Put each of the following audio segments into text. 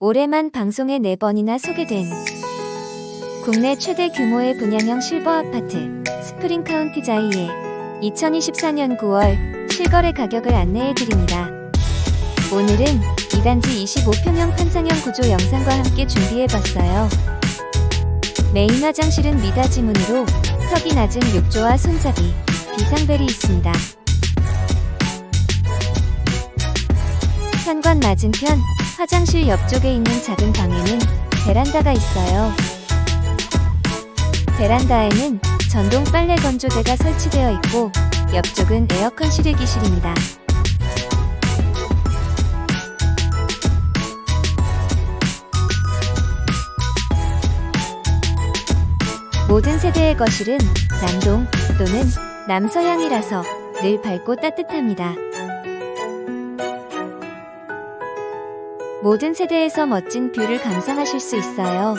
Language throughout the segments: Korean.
올해만 방송에 4번이나 소개된 국내 최대 규모의 분양형 실버 아파트 스프링 카운티 자이의 2024년 9월 실거래 가격을 안내해 드립니다. 오늘은 이 단지 25평형 판상형 구조 영상과 함께 준비해 봤어요. 메인 화장실은 미닫이문으로 턱이 낮은 욕조와 손잡이, 비상벨이 있습니다. 현관 맞은편 화장실 옆쪽에 있는 작은 방에는 베란다가 있어요. 베란다에는 전동 빨래 건조대가 설치되어 있고 옆쪽은 에어컨 실외기실입니다. 모든 세대의 거실은 남동 또는 남서향이라서 늘 밝고 따뜻합니다. 모든 세대에서 멋진 뷰를 감상하실 수 있어요.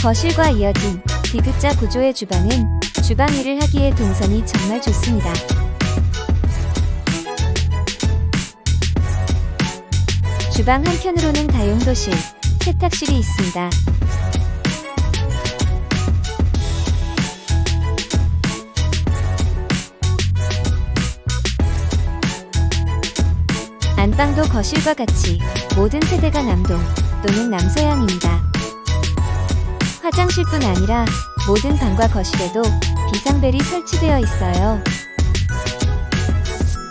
거실과 이어진 디귿자 구조의 주방은 주방 일을 하기에 동선이 정말 좋습니다. 주방 한편으로는 다용도실, 세탁실이 있습니다. 안방도 거실과 같이 모든 세대가 남동 또는 남서향입니다. 화장실뿐 아니라 모든 방과 거실에도 비상벨이 설치되어 있어요.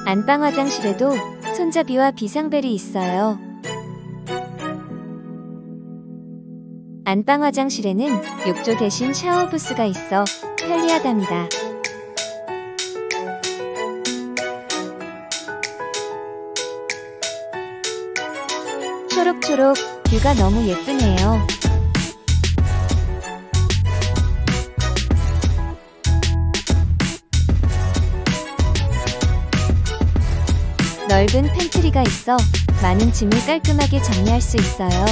안방 화장실에도 손잡이와 비상벨이 있어요. 안방 화장실에는 욕조 대신 샤워 부스가 있어 편리하답니다. 초록초록 뷰가 너무 예쁘네요. 넓은 팬트리가 있어 많은 짐을 깔끔하게 정리할 수 있어요.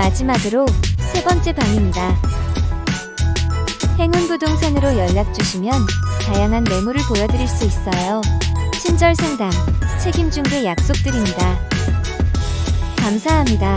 마지막으로 세 번째 방입니다. 행운 부동산으로 연락 주시면 다양한 매물을 보여드릴 수 있어요. 친절 상담, 책임 중개 약속드립니다. 감사합니다.